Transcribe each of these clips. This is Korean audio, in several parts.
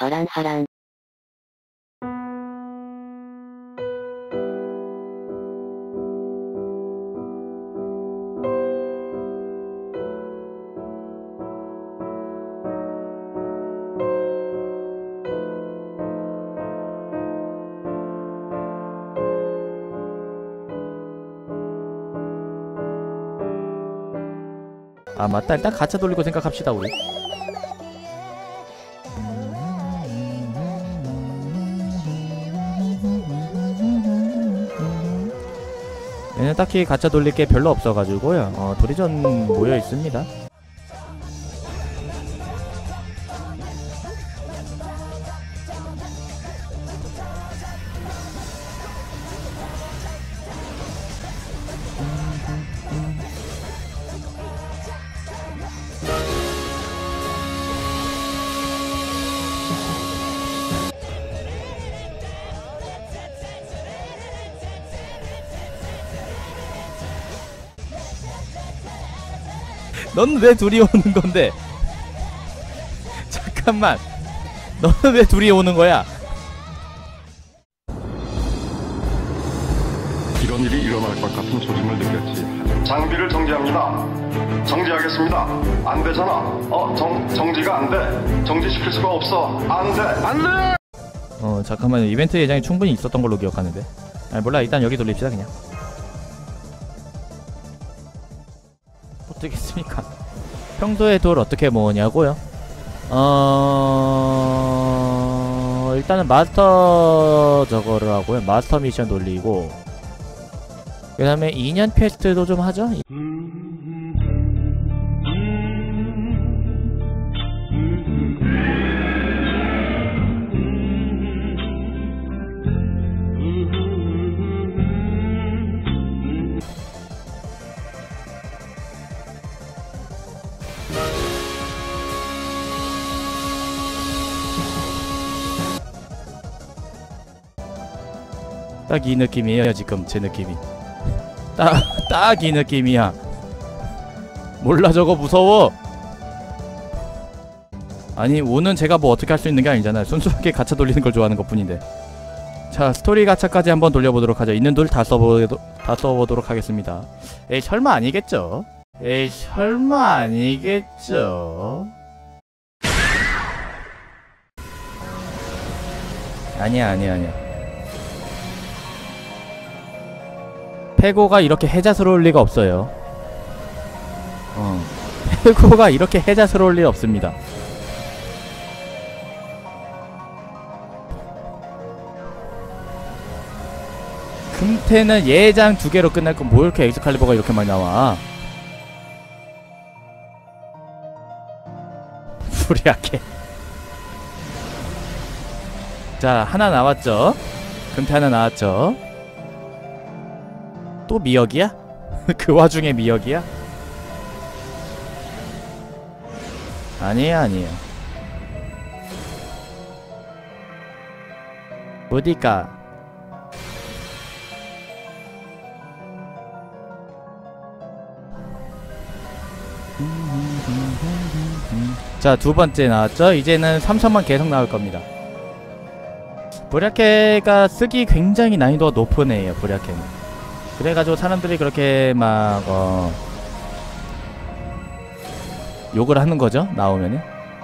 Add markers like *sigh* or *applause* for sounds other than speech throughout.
바란하란. 아 맞다 일단 가차 돌리고 생각합시다 우리 얘는 딱히 가차 돌릴 게 별로 없어가지고요. 어, 도리전 모여 있습니다 넌 왜 둘이 오는 건데 *laughs* 잠깐만 너는 왜 둘이 오는 거야 이런 일이 일어날 것 같은 조짐을 느꼈지. 장비를 정지합니다. 정지하겠습니다. 안 되잖아. 어, 정, 정지가 안 돼. 정지시킬 수가 없어. 안 돼. 안 돼! 어 잠깐만요 이벤트 예정이 충분히 있었던 걸로 기억하는데 아 몰라 일단 여기 돌립시다 그냥 어떻겠습니까? *laughs* 평소에 돌 어떻게 모으냐고요? 어 일단은 마스터 저거를 하고요. 마스터 미션 돌리고 그 다음에 2년 퀘스트도 좀 하죠 딱 이 느낌이에요 지금 제 느낌이. 딱 딱 이 느낌이야. 몰라 저거 무서워. 아니 오는 제가 뭐 어떻게 할 수 있는 게 아니잖아요. 순수하게 가차 돌리는 걸 좋아하는 것 뿐인데. 자 스토리 가차까지 한번 돌려보도록 하죠. 있는 돌 다 써보 다 써보도록 하겠습니다. 에이 설마 아니겠죠? 에이 설마 아니겠죠? 아니야 아니야 아니야 페고가 이렇게 해자스러울 리가 없어요. 어. 페고가 이렇게 해자스러울 리 없습니다. 금태는 예장 두 개로 끝날 거뭐 이렇게 엑스칼리버가 이렇게 많이 나와? *laughs* 불리하게. 자 하나 나왔죠. 금태 하나 나왔죠. 또 미역이야? *laughs* 그 와중에 미역이야? 아니에요 아니에요 어디가 자 두번째 나왔죠? 이제는 3천만 계속 나올 겁니다 보라케가 쓰기 굉장히 난이도가 높은 애예요 보라케는 그래가지고 사람들이 그렇게 막 어, 욕을 하는 거죠 나오면은.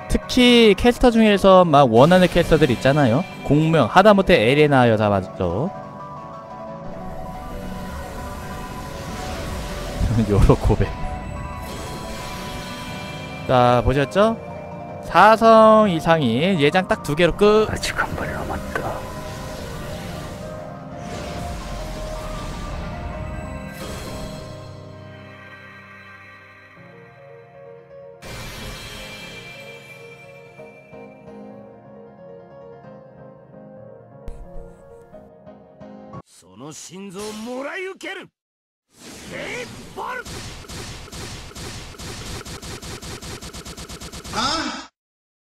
특히 캐스터 중에서 막 원하는 캐스터들 있잖아요. 공명 하다못해 에레나 여자 맞죠? *laughs* 요로 고백. 자 보셨죠? 4성 이상이 예장 딱 두 개로 끝 その心臓をもらい受ける。レイボルトああ。